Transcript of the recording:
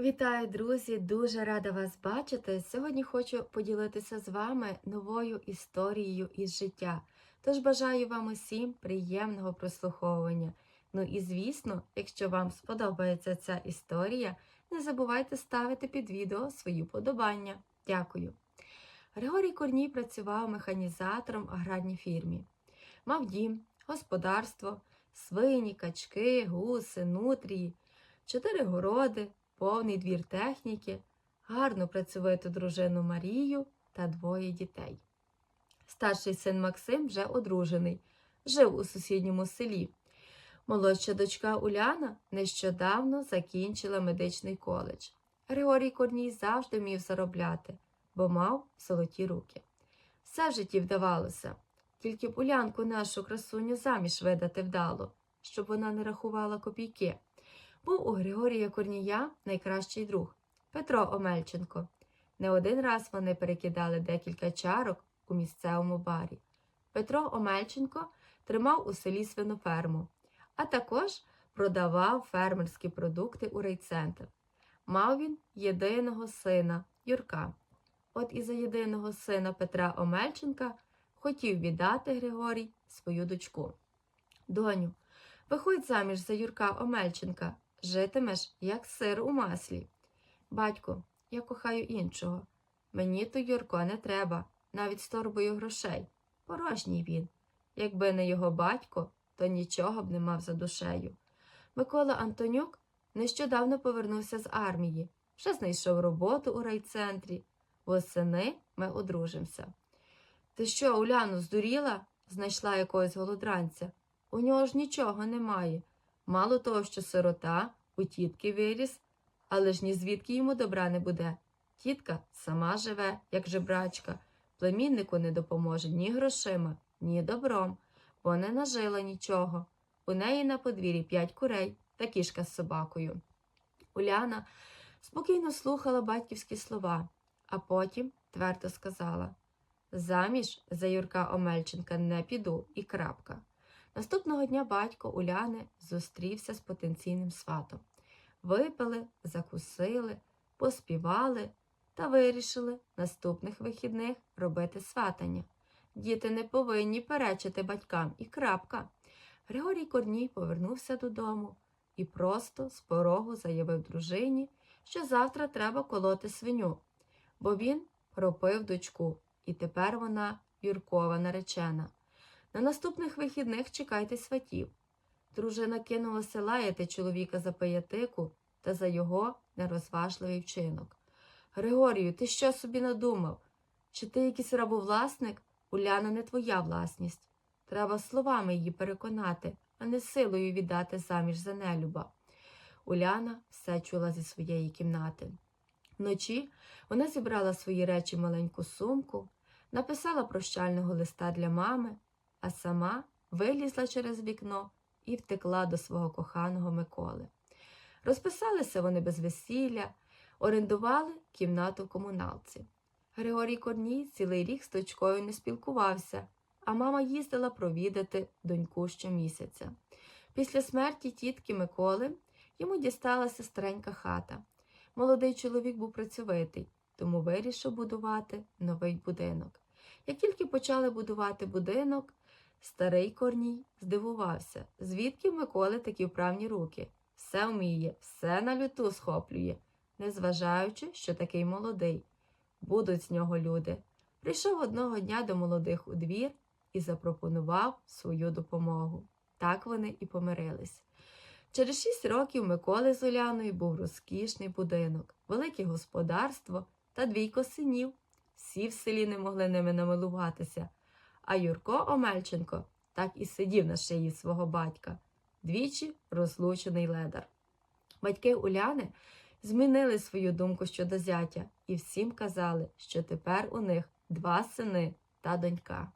Вітаю, друзі! Дуже рада вас бачити. Сьогодні хочу поділитися з вами новою історією із життя. Тож бажаю вам усім приємного прослуховування. Ну і звісно, якщо вам сподобається ця історія, не забувайте ставити під відео свої подобання. Дякую. Григорій Корній працював механізатором в аграрній фірмі. Мав дім, господарство, свині, качки, гуси, нутрії, чотири городи повний двір техніки, гарну працьовиту дружину Марію та двоє дітей. Старший син Максим вже одружений, жив у сусідньому селі. Молодша дочка Уляна нещодавно закінчила медичний коледж. Григорій Корній завжди вмів заробляти, бо мав золоті руки. Все в житті вдавалося, тільки б Улянку нашу красуню заміж видати вдало, щоб вона не рахувала копійки був у Григорія Корнія найкращий друг Петро Омельченко. Не один раз вони перекидали декілька чарок у місцевому барі. Петро Омельченко тримав у селі свиноферму, а також продавав фермерські продукти у райцентр. Мав він єдиного сина Юрка. От і за єдиного сина Петра Омельченка хотів віддати Григорій свою дочку. Доню, виходь заміж за Юрка Омельченка, житимеш, як сир у маслі. Батько, я кохаю іншого. Мені то Юрко не треба, навіть з торбою грошей. Порожній він. Якби не його батько, то нічого б не мав за душею. Микола Антонюк нещодавно повернувся з армії, вже знайшов роботу у райцентрі. Восени ми одружимося. Ти що, Уляну, здуріла? знайшла якогось голодранця. У нього ж нічого немає. Мало того, що сирота у тітки виріс, але ж ні звідки йому добра не буде. Тітка сама живе, як жебрачка, племіннику не допоможе ні грошима, ні добром, бо не нажила нічого. У неї на подвір'ї п'ять курей та кішка з собакою. Уляна спокійно слухала батьківські слова, а потім твердо сказала Заміж за Юрка Омельченка не піду і крапка. Наступного дня батько Уляни зустрівся з потенційним сватом. Випили, закусили, поспівали та вирішили наступних вихідних робити сватання. Діти не повинні перечити батькам і крапка. Григорій Корній повернувся додому і просто з порогу заявив дружині, що завтра треба колоти свиню, бо він пропив дочку, і тепер вона Юркова наречена. На наступних вихідних чекайте сватів. Дружина кинулася лаяти чоловіка за паятику та за його нерозважливий вчинок. Григорію, ти що собі надумав? Чи ти якийсь рабовласник? Уляна не твоя власність. Треба словами її переконати, а не силою віддати заміж за нелюба. Уляна все чула зі своєї кімнати. Вночі вона зібрала свої речі в маленьку сумку, написала прощального листа для мами, а сама вилізла через вікно і втекла до свого коханого Миколи. Розписалися вони без весілля, орендували кімнату в комуналці. Григорій Корній цілий рік з дочкою не спілкувався, а мама їздила провідати доньку щомісяця. Після смерті тітки Миколи йому дісталася старенька хата. Молодий чоловік був працьовитий, тому вирішив будувати новий будинок. Як тільки почали будувати будинок, старий Корній здивувався, звідки в Миколи такі вправні руки. Все вміє, все на люту схоплює, незважаючи, що такий молодий. Будуть з нього люди. Прийшов одного дня до молодих у двір і запропонував свою допомогу. Так вони і помирились. Через шість років Миколи з Уляною був розкішний будинок, велике господарство та двійко синів. Всі в селі не могли ними намилуватися, а Юрко Омельченко так і сидів на шиї свого батька, двічі розлучений ледар. Батьки Уляни змінили свою думку щодо зятя і всім казали, що тепер у них два сини та донька.